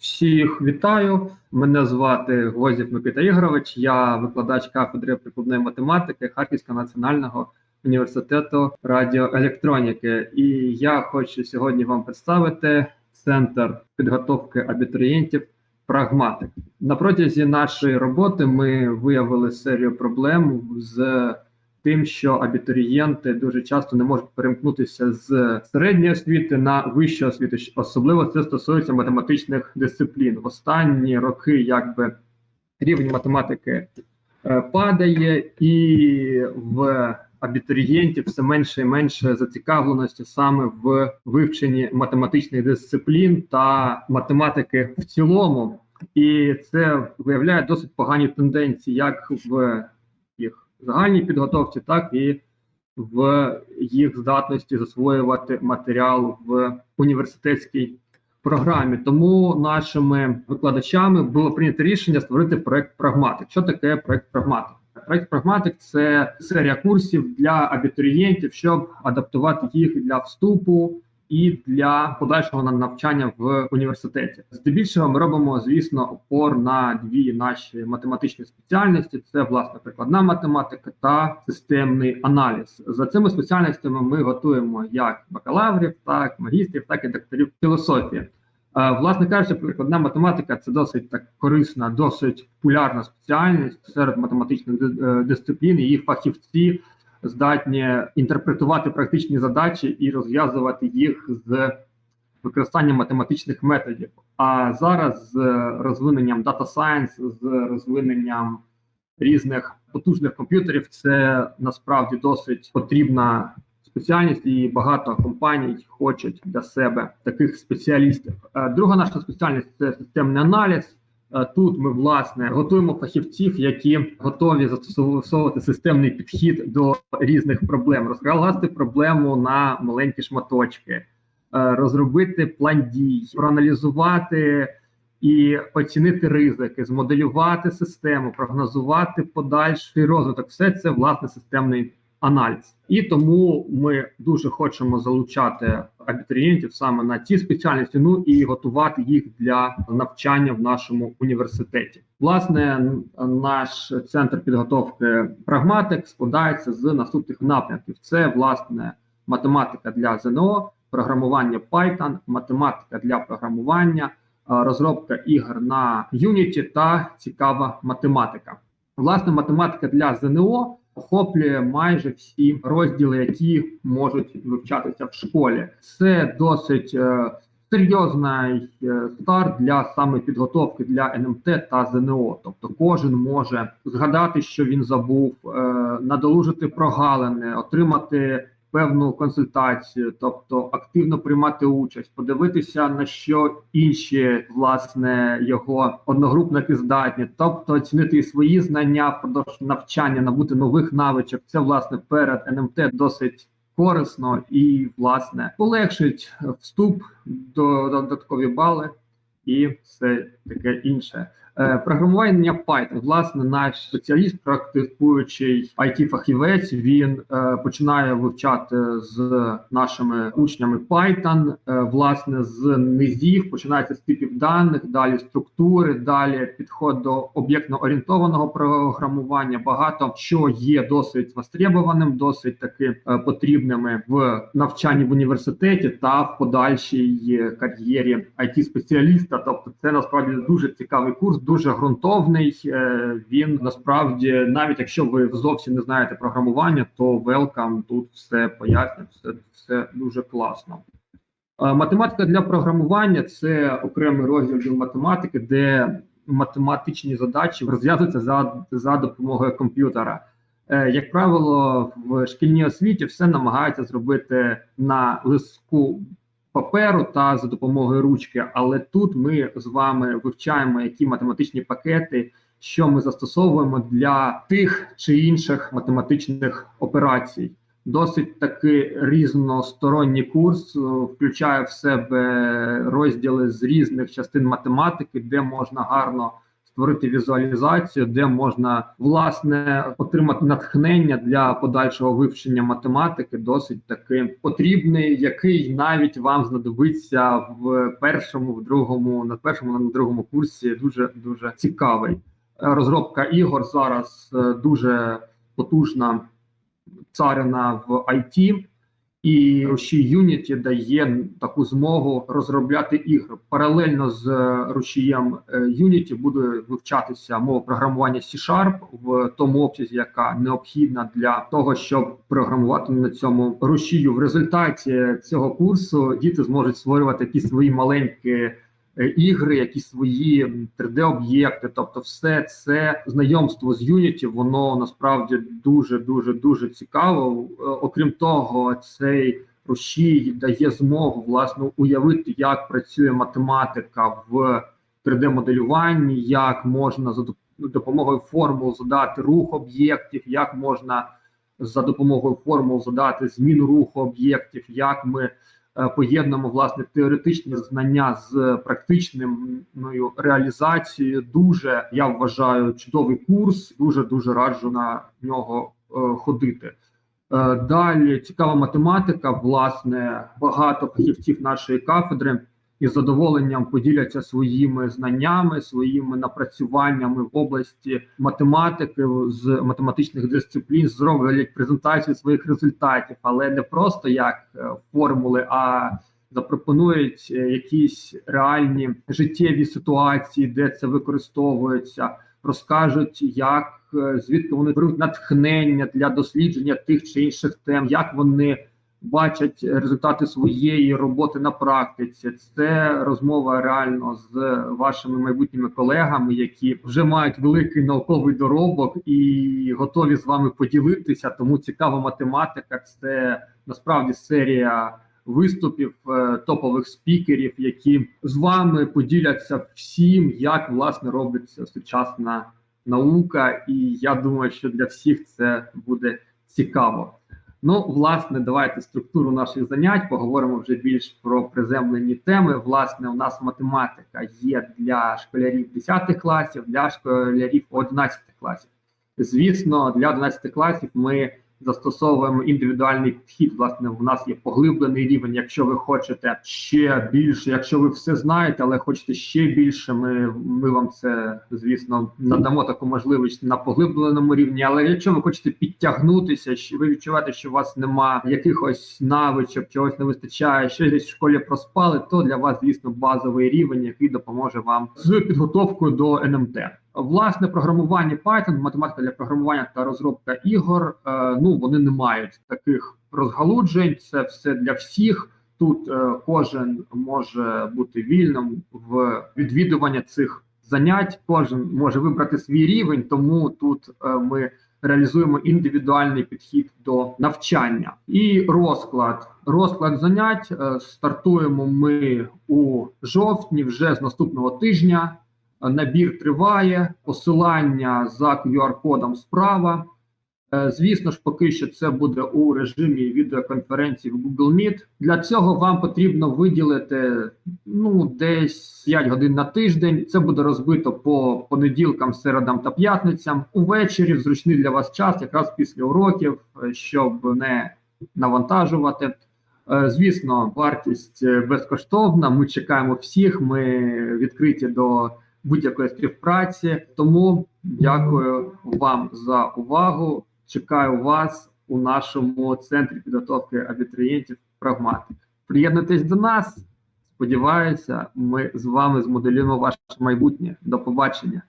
Всіх вітаю. Мене звати Гвоздів Микита Ігорович. Я викладач кафедри прикладної математики Харківського національного університету радіоелектроніки. І я хочу сьогодні вам представити центр підготовки абітурієнтів Прагматик. На протязі нашої роботи ми виявили серію проблем з тим, що абітурієнти дуже часто не можуть перемкнутися з середньої освіти на вищу освіту. Особливо це стосується математичних дисциплін. В останні роки якби рівень математики е, падає, і в абітурієнтів все менше і менше зацікавленості саме в вивченні математичних дисциплін та математики в цілому. І це виявляє досить погані тенденції, як в загальній підготовці, так і в їх здатності засвоювати матеріал в університетській програмі. Тому нашими викладачами було прийнято рішення створити проект Прагматик. Що таке проект Прагматик? Проект Прагматик це серія курсів для абітурієнтів, щоб адаптувати їх для вступу і для подальшого навчання в університеті. Здебільшого ми робимо, звісно, опор на дві наші математичні спеціальності: це власне прикладна математика та системний аналіз. За цими спеціальностями ми готуємо як бакалаврів, так магістрів, так і докторів філософії. Власне кажучи, прикладна математика це досить так корисна, досить популярна спеціальність серед математичних е, дисциплін. Її фахівці здатні інтерпретувати практичні задачі і розв'язувати їх з використанням математичних методів. А зараз з розвиненням Data Science, з розвиненням різних потужних комп'ютерів, це насправді досить потрібна спеціальність, і багато компаній хочуть для себе таких спеціалістів. Е, друга наша спеціальність це системний аналіз. Е, тут ми власне готуємо фахівців, які готові застосовувати системний підхід до різних проблем, розкласти проблему на маленькі шматочки, е, розробити план дій, проаналізувати і оцінити ризики, змоделювати систему, прогнозувати подальший розвиток. Все це власне системний аналіз, і тому ми дуже хочемо залучати абітурієнтів саме на ці спеціальності. Ну і готувати їх для навчання в нашому університеті. Власне, наш центр підготовки прагматик складається з наступних напрямків: це власне математика для ЗНО, програмування Python, математика для програмування, розробка ігор на Unity та цікава математика. Власне, математика для ЗНО охоплює майже всі розділи, які можуть вивчатися в школі. Це досить е, серйозний е, старт для саме підготовки для НМТ та ЗНО. Тобто, кожен може згадати, що він забув, е, надолужити прогалини, отримати певну консультацію, тобто активно приймати участь, подивитися на що інші власне його одногрупники здатні, тобто оцінити свої знання впродовж навчання, набути нових навичок. Це власне перед НМТ досить корисно і власне полегшить вступ до додаткові бали і все таке інше. Е, програмування Python. Власне, наш спеціаліст, практикуючий it фахівець він е, починає вивчати з нашими учнями Python, е, власне, з низів, починається з типів даних, далі структури, далі підход до об'єктно орієнтованого програмування. Багато що є досить востребованим, досить таки потрібними в навчанні в університеті та в подальшій кар'єрі it спеціаліста. Тобто, це насправді дуже цікавий курс дуже ґрунтовний. Е, він насправді, навіть якщо ви зовсім не знаєте програмування, то welcome, тут все пояснює, все, все дуже класно. Е, математика для програмування це окремий розділ математики, де математичні задачі розв'язуються за, за допомогою комп'ютера. Е, як правило, в шкільній освіті все намагаються зробити на листку паперу та за допомогою ручки. Але тут ми з вами вивчаємо які математичні пакети, що ми застосовуємо для тих чи інших математичних операцій. Досить таки різносторонній курс, включає в себе розділи з різних частин математики, де можна гарно створити візуалізацію, де можна власне отримати натхнення для подальшого вивчення математики, досить таки потрібний, який навіть вам знадобиться в першому, в другому, на першому на другому курсі. Дуже дуже цікавий. Розробка ігор зараз е, дуже потужна царина в IT. І рушій Unity дає таку змогу розробляти ігри. Паралельно з е, рушієм Юніті. Unity буде вивчатися мова програмування C-Sharp в тому обсязі, яка необхідна для того, щоб програмувати на цьому рушію. В результаті цього курсу діти зможуть створювати якісь свої маленькі е, ігри, якісь свої 3D-об'єкти. Тобто, все це знайомство з Unity, воно насправді дуже дуже дуже цікаво. Е, Окрім того, цей рушій дає змогу власне уявити, як працює математика в 3D-моделюванні, як можна за допомогою формул задати рух об'єктів, як можна за допомогою формул задати зміну руху об'єктів, як ми е, поєднуємо власне теоретичні знання з практичною реалізацією. Дуже я вважаю чудовий курс. Дуже дуже раджу на нього е, ходити. Е, Далі цікава математика. Власне, багато фахівців нашої кафедри із задоволенням поділяться своїми знаннями, своїми напрацюваннями в області математики з математичних дисциплін, зроблять презентацію своїх результатів, але не просто як е, формули, а запропонують е, якісь реальні життєві ситуації, де це використовується, розкажуть, як е, звідки вони беруть натхнення для дослідження тих чи інших тем, як вони бачать результати своєї роботи на практиці. Це розмова реально з вашими майбутніми колегами, які вже мають великий науковий доробок і готові з вами поділитися. Тому цікава математика це насправді серія. Виступів е, топових спікерів, які з вами поділяться всім, як власне робиться сучасна наука, і я думаю, що для всіх це буде цікаво. Ну, власне, давайте структуру наших занять поговоримо вже більш про приземлені теми. Власне, у нас математика є для школярів 10 класів, для школярів 11 класів. Звісно, для 11 класів ми застосовуємо індивідуальний підхід. Власне, у нас є поглиблений рівень. Якщо ви хочете ще більше, якщо ви все знаєте, але хочете ще більше, ми, ми вам це звісно надамо таку можливість на поглибленому рівні. Але якщо ви хочете підтягнутися, ви відчуваєте, що у вас нема якихось навичок, чогось не вистачає, щось десь в школі проспали, то для вас, звісно, базовий рівень, який допоможе вам з підготовкою до НМТ. Власне, програмування Python, математика для програмування та розробка ігор. е, ну вони не мають таких розгалуджень. Це все для всіх. Тут е, кожен може бути вільним в відвідуванні цих занять. Кожен може вибрати свій рівень, тому тут е, ми реалізуємо індивідуальний підхід до навчання і розклад. Розклад занять стартуємо ми у жовтні, вже з наступного тижня. Набір триває, посилання за QR-кодом справа. Е, Звісно ж, поки що це буде у режимі відеоконференції в Google Meet. Для цього вам потрібно виділити ну десь 5 годин на тиждень. Це буде розбито по понеділкам, середам та п'ятницям. Увечері в зручний для вас час, якраз після уроків, е, щоб не навантажувати. Е, Звісно, вартість безкоштовна. Ми чекаємо всіх. Ми відкриті до будь-якої співпраці. Тому дякую вам за увагу. Чекаю вас у нашому центрі підготовки абітурієнтів Прагматик. Приєднуйтесь до нас. Сподіваюся, ми з вами змоделюємо ваше майбутнє. До побачення.